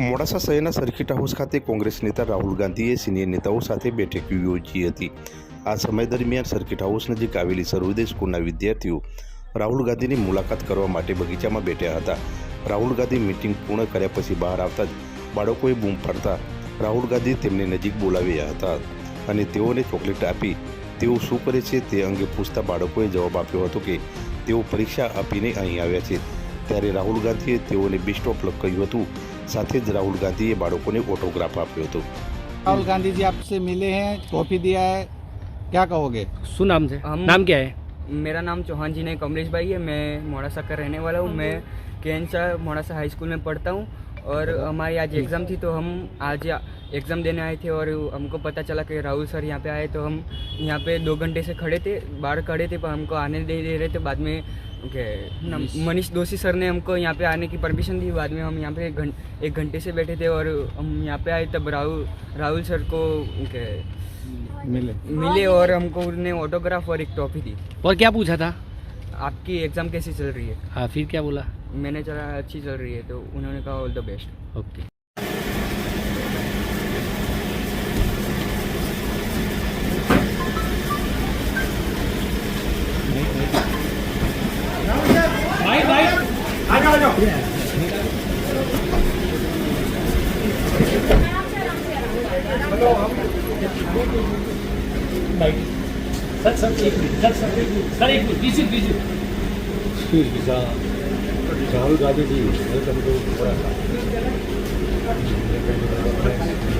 મોડાસા શહેરના circuit house ખાતે કોંગ્રેસ નેતા રાહુલ ગાંધીએ સિનિયર નેતાઓ સાથે બેઠક યોજી હતી. આ સમય દરમિયાન સર્કિટ હાઉસ નજીક આવેલી સર્વોદય સ્કૂલના વિદ્યાર્થીઓ રાહુલ ગાંધીની મુલાકાત કરવા માટે બગીચામાં બેઠા હતા. રાહુલ ગાંધી મિટિંગ પૂર્ણ કર્યા પછી બહાર આવતા જ બાળકોએ બૂમ પાડતા રાહુલ ગાંધી તેમને નજીક બોલાવ્યા હતા અને તેઓને ચોકલેટ આપી તેઓ શું કરે છે તે અંગે પૂછતા બાળકોએ જવાબ આપ્યો હતો કે તેઓ પરીક્ષા આપીને અહીં આવ્યા છે. ત્યારે રાહુલ ગાંધીએ તેઓને બેસ્ટ ઓફ લક કહ્યું હતું સાથે જ રાહુલ ગાંધીએ બાળકોને ઓટોગ્રાફ આપ્યો હતો राहुल गांधी जी आपसे मिले हैं टॉफी दिया है क्या कहोगे શું नाम છે हम- नाम क्या है मेरा नाम चौहान जी नहीं कमलेश भाई है मैं मोड़ासा का रहने वाला हूँ मैं केंसा मोड़ासा हाई स्कूल में पढ़ता हूँ और हमारी आज एग्ज़ाम थी तो हम आज एग्ज़ाम देने आए थे और हमको पता चला कि राहुल सर यहाँ पे आए तो हम यहाँ पे दो घंटे से खड़े थे बाहर खड़े थे पर हमको आने नहीं दे रहे थे बाद में के नाम- मनीष दोषी सर ने हमको यहाँ पे आने की परमिशन दी बाद में हम यहाँ पे एक घं- एक घंटे से बैठे थे और हम यहाँ पे आए तब राहुल राहुल सर को ओके मिले। मिले और हमको उन्होंने ऑटोग्राफ और एक टॉफी दी। और क्या पूछा था? आपकी एग्ज़ाम कैसी चल रही है? हाँ फिर क्या बोला? मैंने चला अच्छी चल रही है तो उन्होंने कहा all the best okay sir sir एक मिनट सर सर एक मिनट सर एक मिनट बीस बीस Excuse me, sir. Rahul Gandhi ji, welcome to Odisha.